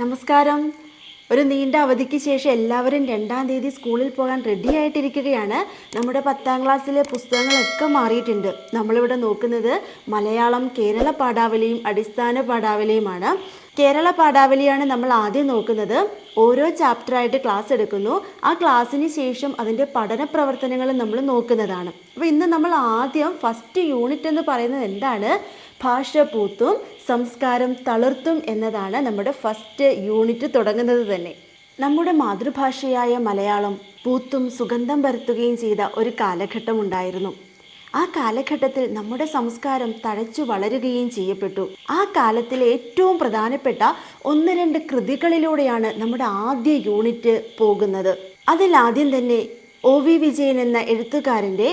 നമസ്കാരം. ഒരു നീണ്ട അവധിക്ക് ശേഷം എല്ലാവരും രണ്ടാം തീയതി സ്കൂളിൽ പോകാൻ റെഡി ആയിട്ടിരിക്കുകയാണ്. നമ്മുടെ പത്താം ക്ലാസ്സിലെ പുസ്തകങ്ങളൊക്കെ മാറിയിട്ടുണ്ട്. നമ്മളിവിടെ നോക്കുന്നത് മലയാളം കേരള പാഠാവലിയും അടിസ്ഥാന പാഠാവലിയുമാണ്. കേരള പാഠാവലിയാണ് നമ്മൾ ആദ്യം നോക്കുന്നത്. ഓരോ ചാപ്റ്ററായിട്ട് ക്ലാസ് എടുക്കുന്നു. ആ ക്ലാസ്സിന് ശേഷം അതിന്റെ പഠന പ്രവർത്തനങ്ങൾ നമ്മൾ നോക്കുന്നതാണ്. അപ്പോൾ ഇന്ന് നമ്മൾ ആദ്യം ഫസ്റ്റ് യൂണിറ്റ് എന്ന് പറയുന്നത് എന്താണ്? ഭാഷ പൂത്തും സംസ്കാരം തളിർത്തും എന്നതാണ് നമ്മുടെ ഫസ്റ്റ് യൂണിറ്റ് തുടങ്ങുന്നത് തന്നെ. നമ്മുടെ മാതൃഭാഷയായ മലയാളം പൂത്തും സുഗന്ധം പരത്തുകയും ചെയ്ത ഒരു കാലഘട്ടമുണ്ടായിരുന്നു ആ കാലഘട്ടത്തിൽ നമ്മുടെ സംസ്കാരം തഴച്ചു വളരുകയും ചെയ്യപ്പെട്ടു. ആ കാലത്തിലെ ഏറ്റവും പ്രധാനപ്പെട്ട ഒന്ന് രണ്ട് കൃതികളിലൂടെയാണ് നമ്മുടെ ആദ്യ യൂണിറ്റ് പോകുന്നത്. അതിൽ ആദ്യം തന്നെ ഒ വി വിജയൻ എന്ന എഴുത്തുകാരന്റെ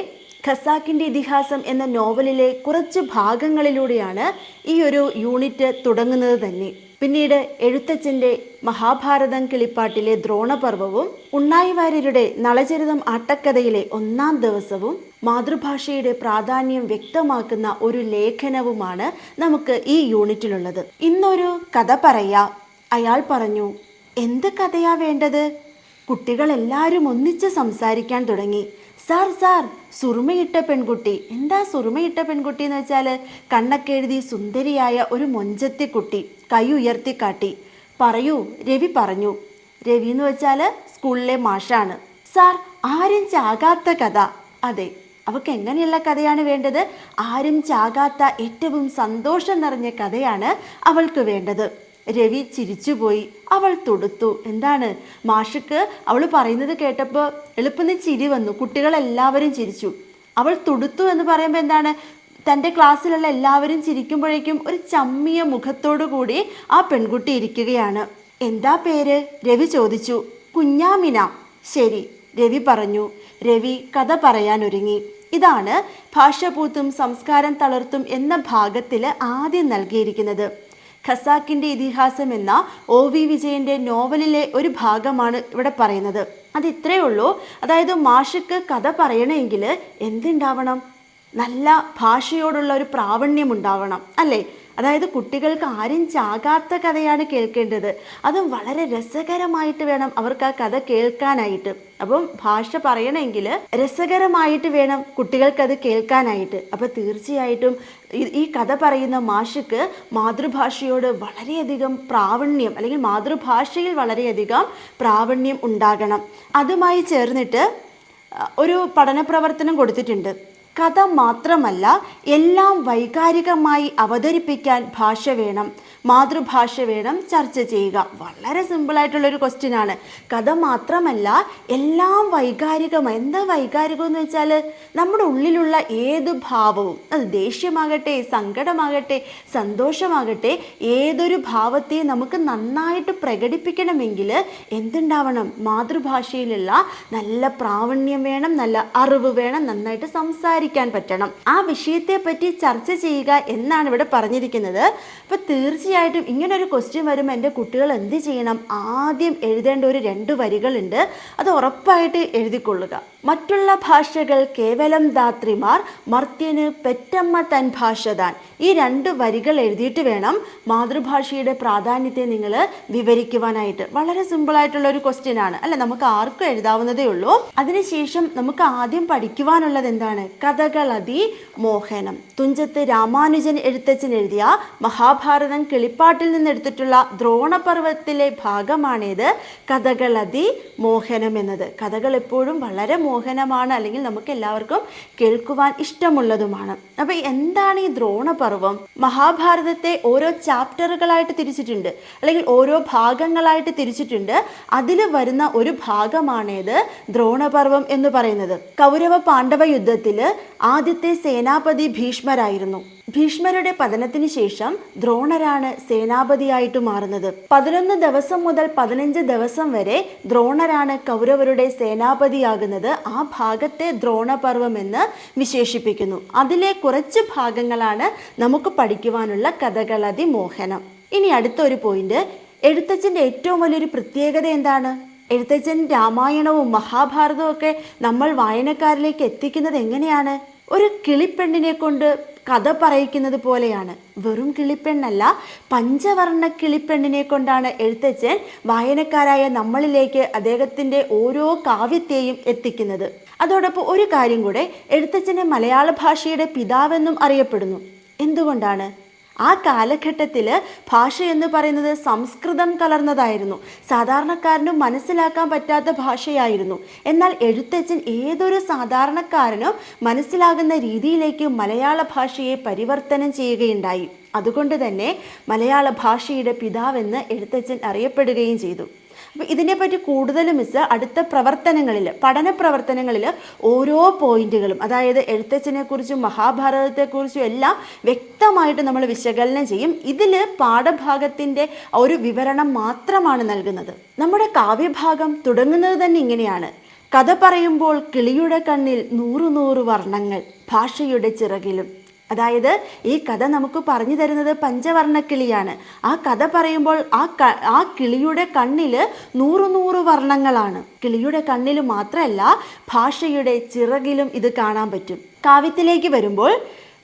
ഖസാക്കിന്റെ ഇതിഹാസം എന്ന നോവലിലെ കുറച്ച് ഭാഗങ്ങളിലൂടെയാണ് ഈ ഒരു യൂണിറ്റ് തുടങ്ങുന്നത് തന്നെ. പിന്നീട് എഴുത്തച്ഛന്റെ മഹാഭാരതം കിളിപ്പാട്ടിലെ ദ്രോണപർവവും ഉണ്ണായി വാര്യരുടെ നളചരിതം ആട്ടക്കഥയിലെ ഒന്നാം ദിവസവും മാതൃഭാഷയുടെ പ്രാധാന്യം വ്യക്തമാക്കുന്ന ഒരു ലേഖനവുമാണ് നമുക്ക് ഈ യൂണിറ്റിലുള്ളത്. ഇന്നൊരു കഥ പറയാ. അയാൾ പറഞ്ഞു എന്ത് കഥയാ വേണ്ടത്? കുട്ടികളെല്ലാവരും ഒന്നിച്ച് സംസാരിക്കാൻ തുടങ്ങി. സാർ സാർ സുറുമയിട്ട പെൺകുട്ടി. എന്താ സുറുമയിട്ട പെൺകുട്ടി എന്ന് വെച്ചാൽ കണ്ണൊക്കെ എഴുതി സുന്ദരിയായ ഒരു മൊഞ്ചത്തി കുട്ടി കൈ ഉയർത്തി കാട്ടി. പറയൂ രവി പറഞ്ഞു. രവി എന്ന് വെച്ചാൽ സ്കൂളിലെ മാഷാണ്. സാർ ആരും ചാകാത്ത കഥ. അതെ അവൾക്ക് എങ്ങനെയുള്ള കഥയാണ് വേണ്ടത്? ആരും ചാകാത്ത ഏറ്റവും സന്തോഷം നിറഞ്ഞ കഥയാണ് അവൾക്ക് വേണ്ടത്. രവി ചിരിച്ചുപോയി. അവൾ തൊടുത്തു. എന്താണ്? മാഷക്ക് അവൾ പറയുന്നത് കേട്ടപ്പോൾ എളുപ്പം ചിരി വന്നു. കുട്ടികളെല്ലാവരും ചിരിച്ചു. അവൾ തൊടുത്തു എന്ന് പറയുമ്പോൾ എന്താണ്? തന്റെ ക്ലാസ്സിലുള്ള എല്ലാവരും ചിരിക്കുമ്പോഴേക്കും ഒരു ചമ്മിയ മുഖത്തോടു കൂടി ആ പെൺകുട്ടി ഇരിക്കുകയാണ്. എന്താ പേര്? രവി ചോദിച്ചു. കുഞ്ഞാമിന. ശരി. രവി പറഞ്ഞു. രവി കഥ പറയാൻ ഒരുങ്ങി ഇതാണ് ഭാഷപൂത്തും സംസ്കാരം തളർത്തും എന്ന ഭാഗത്തിൽ ആദ്യം നൽകിയിരിക്കുന്നത്. ഖസാക്കിന്റെ ഇതിഹാസം എന്ന ഒ വി വിജയന്റെ നോവലിലെ ഒരു ഭാഗമാണ് ഇവിടെ പറയുന്നത്. അത് ഇത്രയേ ഉള്ളൂ. അതായത് മാഷക്ക് കഥ പറയണമെങ്കിൽ എന്തുണ്ടാവണം? നല്ല ഭാഷയോടുള്ള ഒരു പ്രാവണ്യം ഉണ്ടാവണം അല്ലേ? അതായത് കുട്ടികൾക്ക് ആരും ചാകാത്ത കഥയാണ് കേൾക്കേണ്ടത്. അതും വളരെ രസകരമായിട്ട് വേണം അവർക്ക് ആ കഥ കേൾക്കാനായിട്ട്. അപ്പം ഭാഷ പറയണമെങ്കിൽ രസകരമായിട്ട് വേണം കുട്ടികൾക്ക് അത് കേൾക്കാനായിട്ട്. അപ്പം തീർച്ചയായിട്ടും ഈ- കഥ പറയുന്ന മാഷിക്ക് മാതൃഭാഷയോട് വളരെയധികം പ്രാവണ്യം അല്ലെങ്കിൽ മാതൃഭാഷയിൽ വളരെയധികം പ്രാവണ്യം ഉണ്ടാകണം. അതുമായി ചേർന്നിട്ട് ഒരു പഠന പ്രവർത്തനം കൊടുത്തിട്ടുണ്ട്. കഥ മാത്രമല്ല എല്ലാം വൈകാരികമായി അവതരിപ്പിക്കാൻ ഭാഷ വേണം. മാതൃഭാഷ വേണം ചർച്ച ചെയ്യുക. വളരെ സിമ്പിളായിട്ടുള്ളൊരു ക്വസ്റ്റ്യൻ ആണ്. കഥ മാത്രമല്ല എല്ലാം വൈകാരികം എന്താ വൈകാരികം എന്ന് വെച്ചാൽ നമ്മുടെ ഉള്ളിലുള്ള ഏത് ഭാവവും അത് ദേഷ്യമാകട്ടെ സങ്കടമാകട്ടെ സന്തോഷമാകട്ടെ ഏതൊരു ഭാവത്തെ നമുക്ക് നന്നായിട്ട് പ്രകടിപ്പിക്കണമെങ്കിൽ എന്തുണ്ടാവണം? മാതൃഭാഷയിലുള്ള നല്ല പ്രാവണ്യം വേണം നല്ല അറിവ് വേണം നന്നായിട്ട് സംസാരിക്കാൻ പറ്റണം. ആ വിഷയത്തെ പറ്റി ചർച്ച ചെയ്യുക എന്നാണ് ഇവിടെ പറഞ്ഞിരിക്കുന്നത്. അപ്പോൾ തീർച്ചയായിട്ടും ഇങ്ങനെ ഒരു ക്വസ്റ്റ്യൻ വരുമ്പോൾ എന്റെ കുട്ടികൾ എന്ത് ചെയ്യണം? ആദ്യം എഴുതേണ്ട ഒരു രണ്ട് വരികളുണ്ട്. അത് ഉറപ്പായിട്ട് എഴുതിക്കൊള്ളുക. മറ്റുള്ള ഭാഷകൾ കേവലം ധാത്രിമാർ മർത്യന് പെറ്റമ്മ തൻ ഭാഷ താൻ. ഈ രണ്ട് വരികൾ എഴുതിയിട്ട് വേണം മാതൃഭാഷയുടെ പ്രാധാന്യത്തെ നിങ്ങൾ വിവരിക്കുവാനായിട്ട്. വളരെ സിമ്പിളായിട്ടുള്ള ഒരു ക്വസ്റ്റ്യൻ ആണ്. അല്ലെ നമുക്ക് ആർക്കും എഴുതാവുന്നതേ ഉള്ളൂ. അതിനുശേഷം നമുക്ക് ആദ്യം പഠിക്കുവാനുള്ളത് എന്താണ്? കഥകളതി മോഹനം. തുഞ്ചത്ത് രാമാനുജൻ എഴുത്തച്ഛൻ എഴുതിയ മഹാഭാരതം കിളിപ്പാട്ടിൽ നിന്ന് എടുത്തിട്ടുള്ള ദ്രോണപർവത്തിലെ ഭാഗമാണേത് കഥകളതി മോഹനം എന്നത്. കഥകൾ എപ്പോഴും വളരെ മോഹനമാണ്. അല്ലെങ്കിൽ നമുക്ക് എല്ലാവർക്കും കേൾക്കുവാൻ ഇഷ്ടമുള്ളതുമാണ്. അപ്പൊ എന്താണ് ഈ ദ്രോണപർവം മഹാഭാരതത്തെ ഓരോ ചാപ്റ്ററുകളായിട്ട് തിരിച്ചിട്ടുണ്ട്. അല്ലെങ്കിൽ ഓരോ ഭാഗങ്ങളായിട്ട് തിരിച്ചിട്ടുണ്ട്. അതിൽ വരുന്ന ഒരു ഭാഗമാണേത് ദ്രോണപർവം എന്ന് പറയുന്നത്. കൗരവ പാണ്ഡവ യുദ്ധത്തിൽ ആദ്യത്തെ സേനാപതി ഭീഷ്മരായിരുന്നു. ഭീഷ്മരുടെ പതനത്തിന് ശേഷം ദ്രോണരാണ് സേനാപതിയായിട്ട് മാറുന്നത്. പതിനൊന്ന് ദിവസം മുതൽ പതിനഞ്ച് ദിവസം വരെ ദ്രോണരാണ് കൗരവരുടെ സേനാപതിയാകുന്നത്. ആ ഭാഗത്തെ ദ്രോണപർവം എന്ന് വിശേഷിപ്പിക്കുന്നു. അതിലെ കുറച്ച് ഭാഗങ്ങളാണ് നമുക്ക് പഠിക്കുവാനുള്ള കഥകളതി മോഹനം ഇനി അടുത്തൊരു പോയിന്റ്. എഴുത്തച്ഛന്റെ ഏറ്റവും വലിയൊരു പ്രത്യേകത എന്താണ്? എഴുത്തച്ഛൻ രാമായണവും മഹാഭാരതവും ഒക്കെ നമ്മൾ വായനക്കാരിലേക്ക് എത്തിക്കുന്നത് എങ്ങനെയാണ്? ഒരു കിളിപ്പെണ്ണിനെ കൊണ്ട് കഥ പറയിക്കുന്നത് പോലെയാണ്. വെറും കിളിപ്പെണ്ണല്ല പഞ്ചവർണ കിളിപ്പെണ്ണിനെ കൊണ്ടാണ് എഴുത്തച്ഛൻ വായനക്കാരായ നമ്മളിലേക്ക് അദ്ദേഹത്തിന്റെ ഓരോ കാവ്യത്തെയും എത്തിക്കുന്നത്. അതോടൊപ്പം ഒരു കാര്യം കൂടെ എഴുത്തച്ഛനെ മലയാള ഭാഷയുടെ പിതാവെന്നും അറിയപ്പെടുന്നു. എന്തുകൊണ്ടാണ്? ആ കാലഘട്ടത്തിൽ ഭാഷ എന്ന് പറയുന്നത് സംസ്കൃതം കലർന്നതായിരുന്നു. സാധാരണക്കാരനും മനസ്സിലാക്കാൻ പറ്റാത്ത ഭാഷയായിരുന്നു. എന്നാൽ എഴുത്തച്ഛൻ ഏതൊരു സാധാരണക്കാരനും മനസ്സിലാകുന്ന രീതിയിലേക്ക് മലയാള ഭാഷയെ പരിവർത്തനം ചെയ്യുകയുണ്ടായി. അതുകൊണ്ട് തന്നെ മലയാള ഭാഷയുടെ പിതാവെന്ന് എഴുത്തച്ഛൻ അറിയപ്പെടുകയും ചെയ്തു. അപ്പോൾ ഇതിനെപ്പറ്റി കൂടുതൽ മിസ് അടുത്ത പ്രവർത്തനങ്ങളിൽ പഠന പ്രവർത്തനങ്ങളിൽ ഓരോ പോയിന്റുകളും അതായത് എഴുത്തച്ഛനെക്കുറിച്ചും മഹാഭാരതത്തെക്കുറിച്ചും എല്ലാം വ്യക്തമായിട്ട് നമ്മൾ വിശകലനം ചെയ്യും. ഇതിൽ പാഠഭാഗത്തിന്റെ ഒരു വിവരണം മാത്രമാണ് നൽകുന്നത്. നമ്മുടെ കാവ്യഭാഗം തുടങ്ങുന്നത് തന്നെ ഇങ്ങനെയാണ്. കഥ പറയുമ്പോൾ കിളിയുടെ കണ്ണിൽ നൂറു നൂറ് വർണങ്ങൾ ഭാഷയുടെ ചിറകിലും അതായത് ഈ കഥ നമുക്ക് പറഞ്ഞു തരുന്നത് പഞ്ചവർണക്കിളിയാണ്. ആ കഥ പറയുമ്പോൾ ആ ആ കിളിയുടെ കണ്ണിൽ നൂറ് നൂറ് വർണങ്ങളാണ്. കിളിയുടെ കണ്ണിൽ മാത്രമല്ല ഭാഷയുടെ ചിറകിലും ഇത് കാണാൻ പറ്റും. കാവ്യത്തിലേക്ക് വരുമ്പോൾ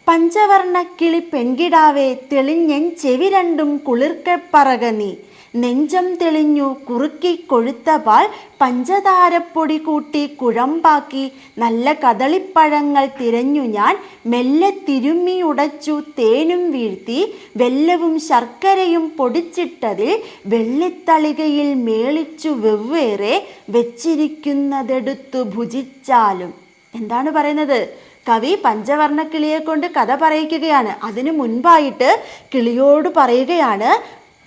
പഞ്ചവർണ കിളി പെൺകിടാവെ തെളിഞ്ഞൻ ചെവി രണ്ടും കുളിർക്കെ പറക നീ നെഞ്ചം തെളിഞ്ഞു കുറുക്കി കൊഴുത്ത പാൽ പഞ്ചതാരപ്പൊടി കൂട്ടി കുഴമ്പാക്കി നല്ല കദളിപ്പഴങ്ങൾ തിരഞ്ഞു ഞാൻ മെല്ലെ തിരുമ്മി ഉടച്ചു തേനും വീഴ്ത്തി വെല്ലവും ശർക്കരയും പൊടിച്ചിട്ടതിൽ വെള്ളിത്തളികയിൽ മേളിച്ചു വെവ്വേറെ വെച്ചിരിക്കുന്നതെടുത്തു ഭുജിച്ചാലും. എന്താണ് പറയുന്നത്? കവി പഞ്ചവർണ കിളിയെ കൊണ്ട് കഥ പറയിക്കുകയാണ്. അതിനു മുൻപായിട്ട് കിളിയോട് പറയുകയാണ്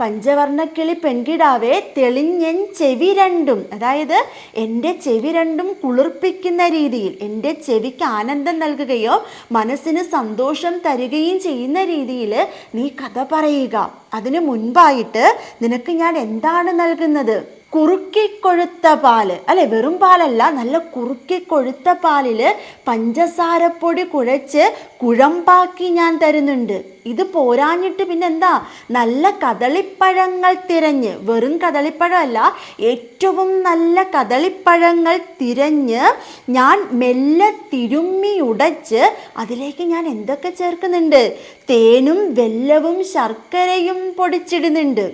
പഞ്ചവർണക്കിളി പെൺകിടാവേ തെളിഞ്ഞൻ ചെവി രണ്ടും. അതായത് എന്റെ ചെവി രണ്ടും കുളിർപ്പിക്കുന്ന രീതിയിൽ എന്റെ ചെവിക്ക് ആനന്ദം നൽകുകയോ മനസ്സിന് സന്തോഷം തരികയും ചെയ്യുന്ന രീതിയിൽ നീ കഥ പറയുക. അതിനു മുൻപായിട്ട് നിനക്ക് ഞാൻ എന്താണ് നൽകുന്നത്? കുറുക്കി കൊഴുത്ത പാൽ. അല്ലെ വെറും പാലല്ല നല്ല കുറുക്കി കൊഴുത്ത പാലിൽ പഞ്ചസാരപ്പൊടി കുഴച്ച് കുഴമ്പാക്കി ഞാൻ തരുന്നുണ്ട്. ഇത് പോരാഞ്ഞിട്ട് പിന്നെന്താ? നല്ല കദളിപ്പഴങ്ങൾ തിരഞ്ഞ് വെറും കദളിപ്പഴമല്ല ഏറ്റവും നല്ല കദളിപ്പഴങ്ങൾ തിരഞ്ഞ് ഞാൻ മെല്ലെ തിരുമ്മി ഉടച്ച് അതിലേക്ക് ഞാൻ എന്തൊക്കെ ചേർക്കുന്നുണ്ട്? തേനും വെല്ലവും ശർക്കരയും പൊടിച്ചിടുന്നുണ്ട്.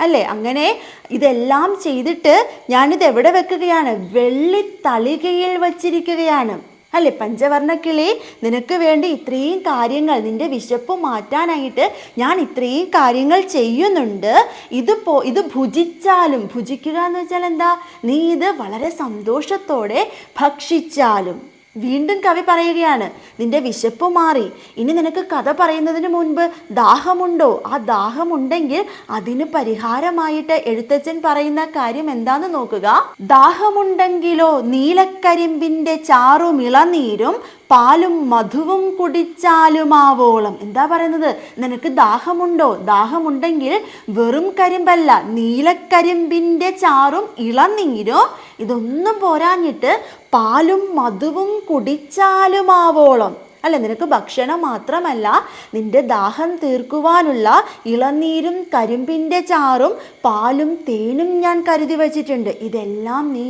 അല്ലേ? അങ്ങനെ ഇതെല്ലാം ചെയ്തിട്ട് ഞാനിത് എവിടെ വെക്കുകയാണ്? വെള്ളി തളികയിൽ വച്ചിരിക്കുകയാണ്. അല്ലേ? പഞ്ചവർണക്കിളി നിനക്ക് വേണ്ടി ഇത്രയും കാര്യങ്ങൾ നിന്റെ വിശപ്പ് മാറ്റാനായിട്ട് ഞാൻ ഇത്രയും കാര്യങ്ങൾ ചെയ്യുന്നുണ്ട്. ഇത് പോ ഇത് ഭുജിച്ചാലും ഭുജിക്കുക എന്ന് വെച്ചാൽ എന്താ? നീ ഇത് വളരെ സന്തോഷത്തോടെ ഭക്ഷിച്ചാലും. വീണ്ടും കവി പറയുകയാണ് നിന്റെ വിശപ്പ് മാറി. ഇനി നിനക്ക് കഥ പറയുന്നതിന് മുൻപ് ദാഹമുണ്ടോ? ആ ദാഹമുണ്ടെങ്കിൽ അതിന് പരിഹാരമായിട്ട് എഴുത്തച്ഛൻ പറയുന്ന കാര്യം എന്താന്ന് നോക്കുക. ദാഹമുണ്ടെങ്കിലോ നീലക്കരിമ്പിന്റെ ചാറും ഇളനീരും പാലും മധുവും കുടിച്ചാലുമാവോളം. എന്താ പറയുന്നത്? നിനക്ക് ദാഹമുണ്ടോ? ദാഹമുണ്ടെങ്കിൽ വെറും കരിമ്പല്ല നീലക്കരിമ്പിന്റെ ചാറും ഇളനീരും ഇതൊന്നും പോരാഞ്ഞിട്ട് പാലും മധുവും കുടിച്ചാലുമാവോളം. അല്ല നിനക്ക് ഭക്ഷണം മാത്രമല്ല നിന്റെ ദാഹം തീർക്കുവാനുള്ള ഇളനീരും കരിമ്പിന്റെ ചാറും പാലും തേനും ഞാൻ കരുതി വച്ചിട്ടുണ്ട്. ഇതെല്ലാം നീ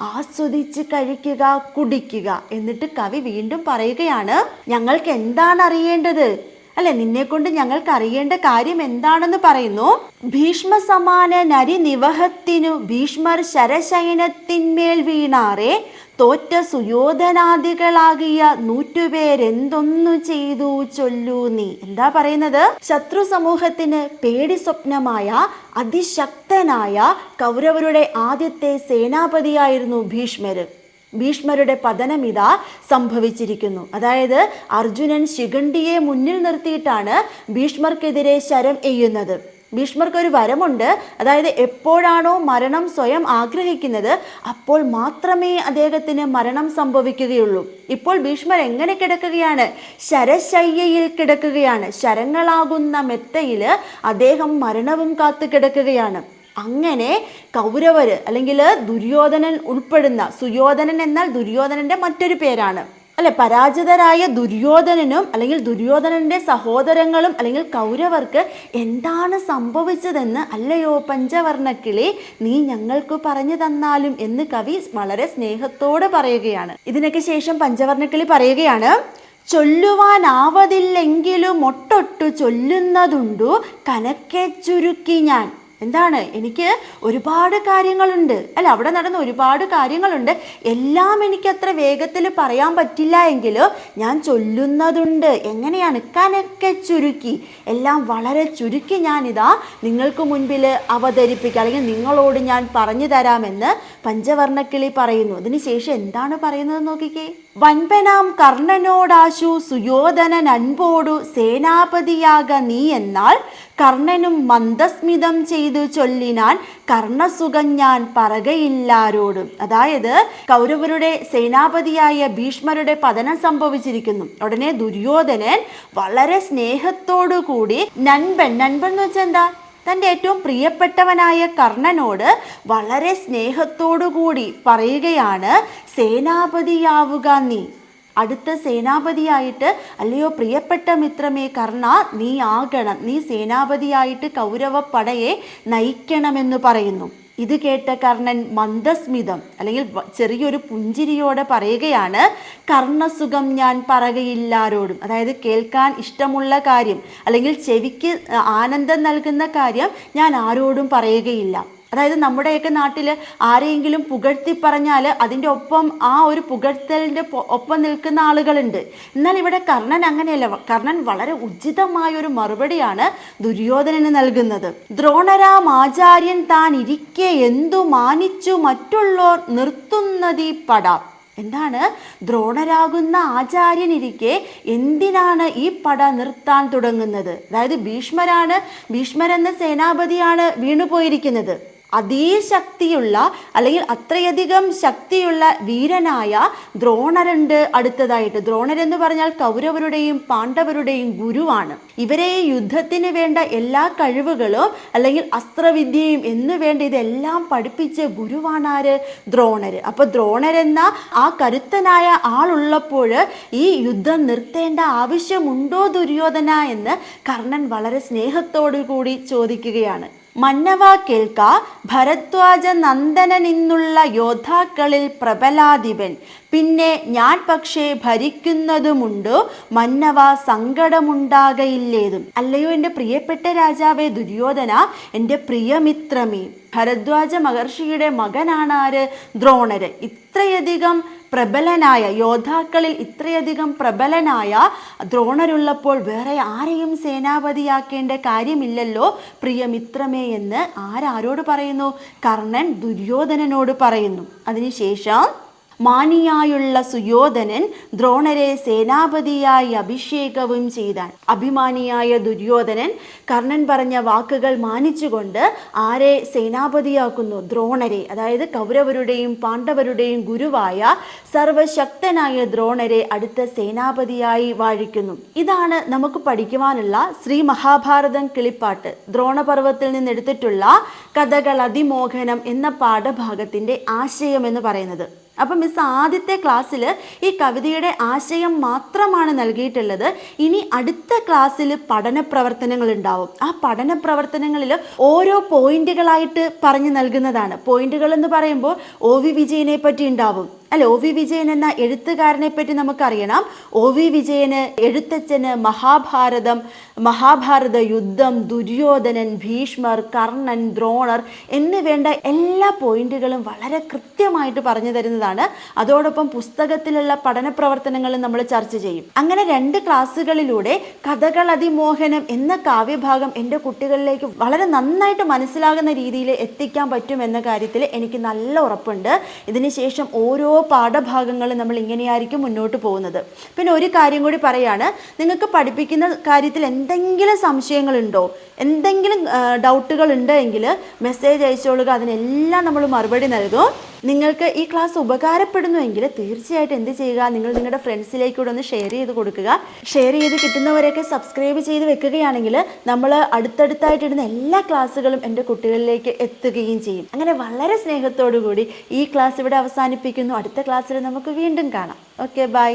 ആസ്വദിച്ച് കഴിക്കുക കുടിക്കുക. എന്നിട്ട് കവി വീണ്ടും പറയുകയാണ് ഞങ്ങൾക്ക് എന്താണ് അറിയേണ്ടത്? അല്ലെ നിന്നെ കൊണ്ട് ഞങ്ങൾക്ക് അറിയേണ്ട കാര്യം എന്താണെന്ന് പറയുന്നു? ഭീഷ്മ സമാന നരി നിവഹത്തിനു ഭീഷ്മർ ശരശയനത്തിന്മേൽ വീണാറെ തോറ്റ സുയോധനാദികളാകിയ നൂറ്റുപേരെന്തൊന്നു ചെയ്തു ചൊല്ലൂ നീ? എന്താ പറയുന്നത്? ശത്രു സമൂഹത്തിന് പേടി സ്വപ്നമായ അതിശക്തനായ കൗരവരുടെ ആദ്യത്തെ സേനാപതിയായിരുന്നു ഭീഷ്മര്. ഭീഷ്മരുടെ പതനം ഇതാ സംഭവിച്ചിരിക്കുന്നു. അതായത് അർജുനൻ ശിഖണ്ഡിയെ മുന്നിൽ നിർത്തിയിട്ടാണ് ഭീഷ്മർക്കെതിരെ ശരം എയ്യുന്നത്. ഭീഷ്മർക്ക് ഒരു വരമുണ്ട്. അതായത് എപ്പോഴാണോ മരണം സ്വയം ആഗ്രഹിക്കുന്നത് അപ്പോൾ മാത്രമേ അദ്ദേഹത്തിന് മരണം സംഭവിക്കുകയുള്ളൂ. ഇപ്പോൾ ഭീഷ്മർ എങ്ങനെ കിടക്കുകയാണ്? ശരശയ്യയിൽ കിടക്കുകയാണ്. ശരങ്ങളാകുന്ന മെത്തയിൽ അദ്ദേഹം മരണവും കാത്തു കിടക്കുകയാണ്. അങ്ങനെ കൗരവർ അല്ലെങ്കിൽ ദുര്യോധനൻ ഉൾപ്പെടുന്ന സുയോധനൻ എന്നാൽ ദുര്യോധനന്റെ മറ്റൊരു പേരാണ്. അല്ലെ? പരാജിതരായ ദുര്യോധനനും അല്ലെങ്കിൽ ദുര്യോധനന്റെ സഹോദരങ്ങളും അല്ലെങ്കിൽ കൗരവർക്ക് എന്താണ് സംഭവിച്ചതെന്ന് അല്ലയോ പഞ്ചവർണക്കിളി നീ ഞങ്ങൾക്ക് പറഞ്ഞു തന്നാലും എന്ന് കവി വളരെ സ്നേഹത്തോടെ പറയുകയാണ്. ഇതിനൊക്കെ ശേഷം പഞ്ചവർണക്കിളി പറയുകയാണ് ചൊല്ലുവാനാവതില്ലെങ്കിലും ഒട്ടൊട്ടു ചൊല്ലുന്നതുണ്ടു കനക്കെ ചുരുക്കി ഞാൻ. എന്താണ്? എനിക്ക് ഒരുപാട് കാര്യങ്ങളുണ്ട്. അല്ല അവിടെ നടന്ന ഒരുപാട് കാര്യങ്ങളുണ്ട്. എല്ലാം എനിക്ക് അത്ര വേഗത്തിൽ പറയാൻ പറ്റില്ല എങ്കിലും ഞാൻ ചൊല്ലുന്നതുണ്ട്. എങ്ങനെയാണ്? കനക്കെ ചുരുക്കി. എല്ലാം വളരെ ചുരുക്കി ഞാനിതാ നിങ്ങൾക്ക് മുൻപിൽ അവതരിപ്പിക്കുക അല്ലെങ്കിൽ നിങ്ങളോട് ഞാൻ പറഞ്ഞു തരാമെന്ന് പഞ്ചവർണക്കിളി പറയുന്നു. അതിനുശേഷം എന്താണ് പറയുന്നത് നോക്കിക്കേ. വൻപനാം കർണനോടാശു സുയോധനൻ അൻപോടു സേനാപതിയാക നീ എന്നാൽ കർണനും മന്ദസ്മിതം ചെയ്തു ചൊല്ലിനാൻ കർണസുഖം ഞാൻ പറകയില്ലാരോടും. അതായത് കൗരവരുടെ സേനാപതിയായ ഭീഷ്മരുടെ പതനം സംഭവിച്ചിരിക്കുന്നു. ഉടനെ ദുര്യോധനൻ വളരെ സ്നേഹത്തോടു കൂടി നൻപൻ നൻപൻ എന്ന് വെച്ചാൽ എന്താ? തന്റെ ഏറ്റവും പ്രിയപ്പെട്ടവനായ കർണനോട് വളരെ സ്നേഹത്തോടു കൂടി പറയുകയാണ് സേനാപതിയാവുക നീ. അടുത്ത സേനാപതിയായിട്ട് അല്ലയോ പ്രിയപ്പെട്ട മിത്രമേ കർണ നീ ആകണം. നീ സേനാപതിയായിട്ട് കൗരവ പടയെ നയിക്കണമെന്ന് പറയുന്നു. ഇത് കേട്ട കർണൻ മന്ദസ്മിതം അല്ലെങ്കിൽ ചെറിയൊരു പുഞ്ചിരിയോടെ പറയുകയാണ് കർണസുഖം ഞാൻ പറകയില്ലാരോടും അതായത് കേൾക്കാൻ ഇഷ്ടമുള്ള കാര്യം അല്ലെങ്കിൽ ചെവിക്ക് ആനന്ദം നൽകുന്ന കാര്യം ഞാൻ ആരോടും പറയുകയില്ല. അതായത് നമ്മുടെയൊക്കെ നാട്ടിൽ ആരെയെങ്കിലും പുകഴ്ത്തി പറഞ്ഞാൽ അതിന്റെ ഒപ്പം ആ ഒരു പുകഴ്ത്തലിന്റെ ഒപ്പം നിൽക്കുന്ന ആളുകളുണ്ട്. എന്നാൽ ഇവിടെ കർണൻ അങ്ങനെയല്ല. കർണൻ വളരെ ഉചിതമായ ഒരു മറുപടിയാണ് ദുര്യോധനന് നൽകുന്നത്. ദ്രോണരാം ആചാര്യൻ താൻ ഇരിക്കെ എന്തു മാനിച്ചു മറ്റുള്ളോർ നിർത്തുന്നതി പടാം. എന്താണ്? ദ്രോണരാകുന്ന ആചാര്യനിരിക്കെ എന്തിനാണ് ഈ പട നിർത്താൻ തുടങ്ങുന്നത്? അതായത് ഭീഷ്മരാണ് ഭീഷ്മരെന്ന സേനാപതിയാണ് വീണുപോയിരിക്കുന്നത്. അതീശക്തിയുള്ള അല്ലെങ്കിൽ അത്രയധികം ശക്തിയുള്ള വീരനായ ദ്രോണരുണ്ട് അടുത്തതായിട്ട്. ദ്രോണർ എന്ന് പറഞ്ഞാൽ കൗരവരുടെയും പാണ്ഡവരുടെയും ഗുരുവാണ്. ഇവരെ യുദ്ധത്തിന് വേണ്ട എല്ലാ കഴിവുകളും അല്ലെങ്കിൽ അസ്ത്രവിദ്യയും എന്ന് വേണ്ട ഇതെല്ലാം പഠിപ്പിച്ച ഗുരുവാണാര് ദ്രോണര്. അപ്പൊ ദ്രോണരെന്ന ആ കരുത്തനായ ആളുള്ളപ്പോൾ ഈ യുദ്ധം നിർത്തേണ്ട ആവശ്യമുണ്ടോ ദുര്യോധന എന്ന് കർണൻ വളരെ സ്നേഹത്തോടു കൂടി ചോദിക്കുകയാണ്. മന്നവ കേൾക്ക ഭരദ്വാജ നന്ദനനിന്നുള്ള യോദ്ധാക്കളിൽ പ്രബലാധിപൻ. പിന്നെ ഞാൻ പക്ഷേ ഭരിക്കുന്നതുമുണ്ട്? മന്നവ സങ്കടമുണ്ടാകയില്ലേതും. അല്ലയോ എന്റെ പ്രിയപ്പെട്ട രാജാവേ ദുര്യോധന എന്റെ പ്രിയമിത്രമേ. ഭരദ്വാജ മഹർഷിയുടെ മകനാണ് ആര്? ദ്രോണര്. ഇത്രയധികം പ്രബലനായ യോദ്ധാക്കളിൽ ഇത്രയധികം പ്രബലനായ ദ്രോണരുള്ളപ്പോൾ വേറെ ആരെയും സേനാപതിയാക്കേണ്ട കാര്യമില്ലല്ലോ? പ്രിയമിത്രമേ എന്ന് ആരാരോട് പറയുന്നു? കർണൻ ദുര്യോധനനോട് പറയുന്നു. അതിനുശേഷം മാനിയായുള്ള സുയോധനൻ ദ്രോണരെ സേനാപതിയായി അഭിഷേകവും ചെയ്താൻ. അഭിമാനിയായ ദുര്യോധനൻ കർണൻ പറഞ്ഞ വാക്കുകൾ മാനിച്ചുകൊണ്ട് ആരെ സേനാപതിയാക്കുന്നു? ദ്രോണരെ അതായത് കൗരവരുടെയും പാണ്ഡവരുടെയും ഗുരുവായ സർവശക്തനായ ദ്രോണരെ അടുത്ത സേനാപതിയായി വാഴിക്കുന്നു. ഇതാണ് നമുക്ക് പഠിക്കുവാനുള്ള ശ്രീ മഹാഭാരതം കിളിപ്പാട്ട്. ദ്രോണപർവത്തിൽ നിന്നെടുത്തിട്ടുള്ള കഥകൾ അതിമോഹനം എന്ന പാഠഭാഗത്തിന്റെ ആശയം എന്ന് പറയുന്നത്. അപ്പം മിസ് ആദ്യത്തെ ക്ലാസ്സിൽ ഈ കവിതയുടെ ആശയം മാത്രമാണ് നൽകിയിട്ടുള്ളത്. ഇനി അടുത്ത ക്ലാസ്സിൽ പഠന പ്രവർത്തനങ്ങൾ ഉണ്ടാവും. ആ പഠന പ്രവർത്തനങ്ങളിൽ ഓരോ പോയിന്റുകളായിട്ട് പറഞ്ഞു നൽകുന്നതാണ്. പോയിന്റുകൾ എന്ന് പറയുമ്പോൾ ഒ വി വിജയനെ പറ്റി ഉണ്ടാവും. അല്ലെ ഒ വി വിജയൻ എന്ന എഴുത്തുകാരനെ പറ്റി നമുക്കറിയണം. ഒ വി വിജയന് എഴുത്തച്ഛന് മഹാഭാരതം മഹാഭാരത യുദ്ധം ദുര്യോധനൻ ഭീഷ്മർ കർണൻ ദ്രോണർ എന്ന് വേണ്ട എല്ലാ പോയിന്റുകളും വളരെ കൃത്യമായിട്ട് പറഞ്ഞു തരുന്നതാണ്. അതോടൊപ്പം പുസ്തകത്തിലുള്ള പഠന പ്രവർത്തനങ്ങളും നമ്മൾ ചർച്ച ചെയ്യും. അങ്ങനെ രണ്ട് ക്ലാസ്സുകളിലൂടെ കഥകൾ അതിമോഹനം എന്ന കാവ്യഭാഗം എന്റെ കുട്ടികളിലേക്ക് വളരെ നന്നായിട്ട് മനസ്സിലാകുന്ന രീതിയിൽ എത്തിക്കാൻ പറ്റും എന്ന കാര്യത്തിൽ എനിക്ക് നല്ല ഉറപ്പുണ്ട്. ഇതിനുശേഷം ഓരോ പാഠഭാഗങ്ങളും നമ്മൾ ഇങ്ങനെയായിരിക്കും മുന്നോട്ട് പോകുന്നത്. പിന്നെ ഒരു കാര്യം കൂടി പറയാണ് നിങ്ങൾക്ക് പഠിപ്പിക്കുന്ന കാര്യത്തിൽ എന്തെങ്കിലും സംശയങ്ങളുണ്ടോ? എന്തെങ്കിലും ഡൗട്ടുകൾ ഉണ്ടെങ്കിൽ മെസ്സേജ് അയച്ചോളുക. അതിനെല്ലാം നമ്മൾ മറുപടി നൽകും. നിങ്ങൾക്ക് ഈ ക്ലാസ് ഉപകാരപ്പെടുന്നുവെങ്കിൽ തീർച്ചയായിട്ടും എന്ത് ചെയ്യുക? നിങ്ങൾ നിങ്ങളുടെ ഫ്രണ്ട്സിലേക്ക് കൂടെ ഒന്ന് ഷെയർ ചെയ്ത് കൊടുക്കുക. ഷെയർ ചെയ്ത് കിട്ടുന്നവരെയൊക്കെ സബ്സ്ക്രൈബ് ചെയ്ത് വെക്കുകയാണെങ്കിൽ നമ്മൾ അടുത്തടുത്തായിട്ടിടുന്ന എല്ലാ ക്ലാസ്സുകളും എന്റെ കുട്ടികളിലേക്ക് എത്തുകയും ചെയ്യും. അങ്ങനെ വളരെ സ്നേഹത്തോടു കൂടി ഈ ക്ലാസ് ഇവിടെ അവസാനിപ്പിക്കുന്നു. അടുത്ത ക്ലാസ്സിൽ നമുക്ക് വീണ്ടും കാണാം. Okay bye